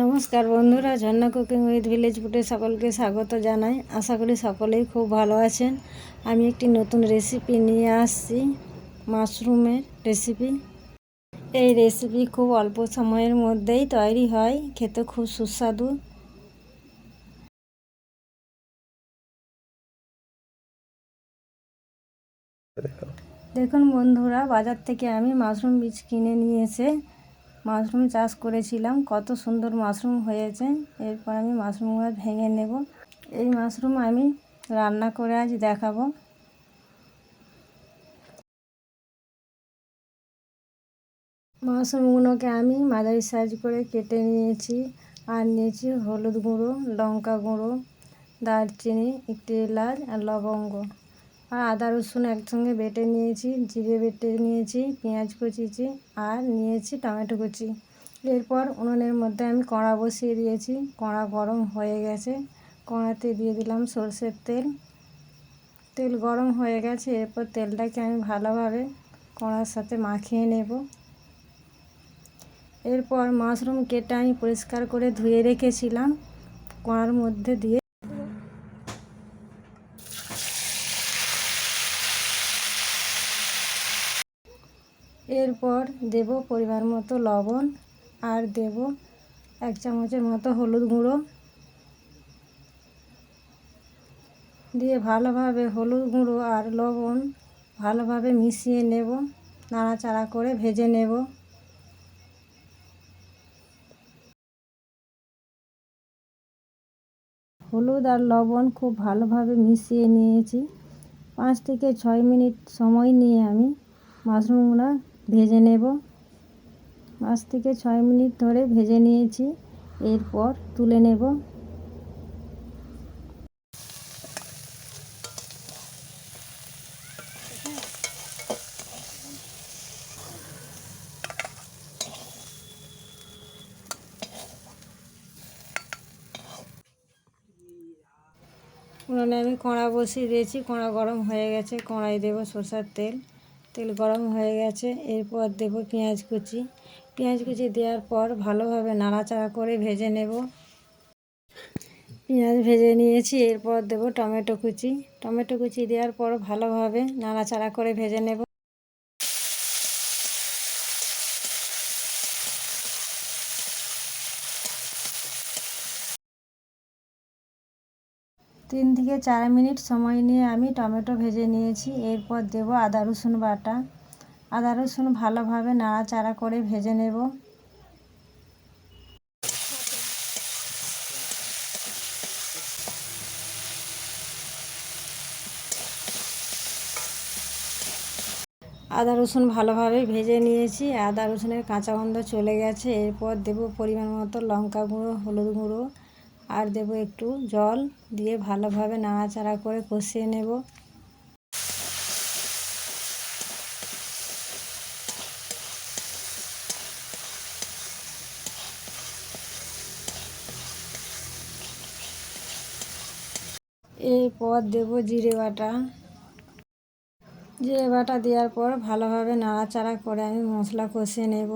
নমস্কার বন্ধুরা, ঝর্ণা cooking with village ফুটে সকলকে স্বাগত জানাই। আশা করি সকলেই খুব ভালো আছেন। আমি একটি নতুন রেসিপি নিয়ে আসছি, মাশরুমের রেসিপি এই রেসিপি খুব অল্প সময়ের মধ্যেই তৈরি হয়, খেতে খুব সুস্বাদু। দেখুন বন্ধুরা, বাজার থেকে আমি মাশরুম বীজ কিনে নিয়ে এসে মাশরুম চাষ করেছিলাম, কত সুন্দর মাশরুম হয়েছে। এরপর আমি মাশরুমগুলো ভেঙে নেব। এই মাশরুম আমি রান্না করে আজ দেখাবো। মাশরুমগুলোকে আমি মাঝারি সাইজ করে কেটে নিয়েছি। আর নিয়েছি হলুদ গুঁড়ো, লঙ্কা গুঁড়ো, দারচিনি, একটি এলাচ আর লবঙ্গ। আর আদা, রসুন একসঙ্গে বেটে নিয়েছি, জিরে বেটে নিয়েছি, পেঁয়াজ কুচিয়েছি আর নিয়েছি টমেটো কুচি। এরপর উনুনের মধ্যে আমি কড়া বসিয়ে দিয়েছি, কড়া গরম হয়ে গেছে। কড়াতে দিয়ে দিলাম সর্ষের তেল। তেল গরম হয়ে গেছে, এরপর তেলটাকে আমি ভালোভাবে কড়ার সাথে মাখিয়ে নেব। এরপর মাশরুম কেটে আমি পরিষ্কার করে ধুয়ে রেখেছিলাম। কড়ার মধ্যে দিয়ে এরপর দেব পরিমাণ মতো লবণ আর দেব এক চামচের মতো হলুদ গুঁড়ো। দিয়ে ভালোভাবে হলুদ গুঁড়ো আর লবণ ভালোভাবে মিশিয়ে নেব, নাড়াচাড়া করে ভেজে নেব। হলুদ আর লবণ খুব ভালোভাবে মিশিয়ে নিয়েছি। পাঁচ থেকে ছয় মিনিট সময় নিয়ে আমি মাশরুমগুলো ভেজে নেব। পাঁচ থেকে ছয় মিনিট ধরে ভেজে নিয়েছি। এরপর তুলে নেব। উনুনে আমি কড়া বসিয়ে দিয়েছি। কড়া গরম হয়ে গেছে। কড়াই দেবো সরষার তেল। তেল গরম হয়ে গেছে, এরপর দেব পেঁয়াজ কুচি। পেঁয়াজ কুচি দেওয়ার পর ভালোভাবে নাড়াচাড়া করে ভেজে নেব। পেঁয়াজ ভেজে নিয়েছি, এরপর দেব টমেটো কুচি। টমেটো কুচি দেওয়ার পর ভালোভাবে নাড়াচাড়া করে ভেজে নেব। তিন থেকে চার মিনিট সময় নিয়ে আমি টমেটো ভেজে নিয়েছি। এরপর দেব আদা, রসুন বাটা। আদা, রসুন ভালোভাবে নাড়াচাড়া করে ভেজে নেব। আদা, রসুন ভালোভাবে ভেজে নিয়েছি। আদা, রসুনের কাঁচা গন্ধ চলে গেছে। এরপর দেব পরিমাণ মতো লঙ্কা গুঁড়ো, হলুদ গুঁড়ো। আর দেব একটু জল দিয়ে ভালোভাবে নাড়াচাড়া করে কষিয়ে নেব। এরপর দেব জিরে বাটা। জিরে বাটা দেওয়ার পর ভালোভাবে নাড়াচাড়া করে আমি মশলা কষিয়ে নেব।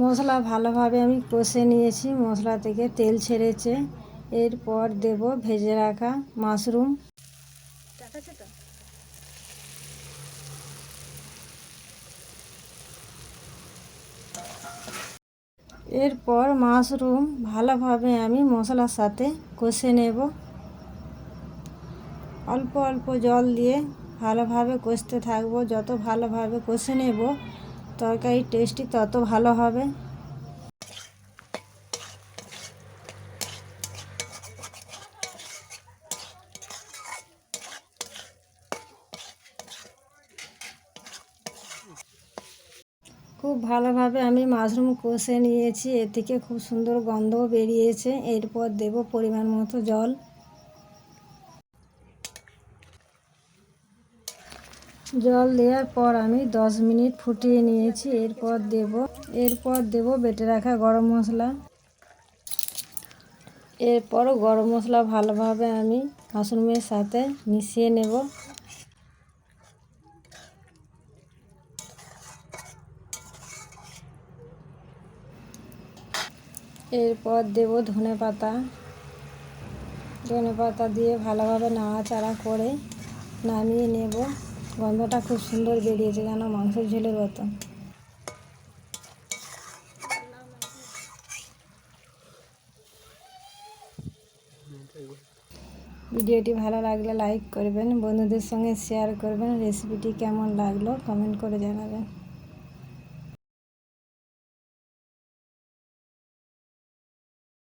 মশলা ভালোভাবে আমি কষে নিয়েছি, মশলা থেকে তেল ছেড়েছে। এরপর দেব ভেজে রাখা মাশরুম। এরপর মাশরুম ভালোভাবে আমি মশলার সাথে কষে নেব। অল্প অল্প জল দিয়ে ভালোভাবে কষতে থাকব। যত ভালোভাবে কষে নেব তরকারির টেস্টটি তত ভালো হবে। খুব ভালোভাবে আমি মাশরুম কষে নিয়েছি, এর থেকে খুব সুন্দর গন্ধও বেরিয়েছে। এরপর দেব পরিমাণ মতো জল। জল দেওয়ার পর আমি দশ মিনিট ফুটিয়ে নিয়েছি, এরপর দেব এরপর দেব বেটে রাখা গরম মশলা। এরপর গরম মশলা ভালোভাবে আমি মাশরুমের সাথে মিশিয়ে নেব। এরপর দেব ধনে পাতা। ধনে পাতা দিয়ে ভালোভাবে নাড়াচাড়া করে নামিয়ে নেব। গন্ধটা খুব সুন্দর বেরিয়েছে যেন মাংসের ঝোলের মতো। ভিডিওটি ভালো লাগলে লাইক করবেন, বন্ধুদের সঙ্গে শেয়ার করবেন, রেসিপিটি কেমন লাগল কমেন্ট করে জানাবেন।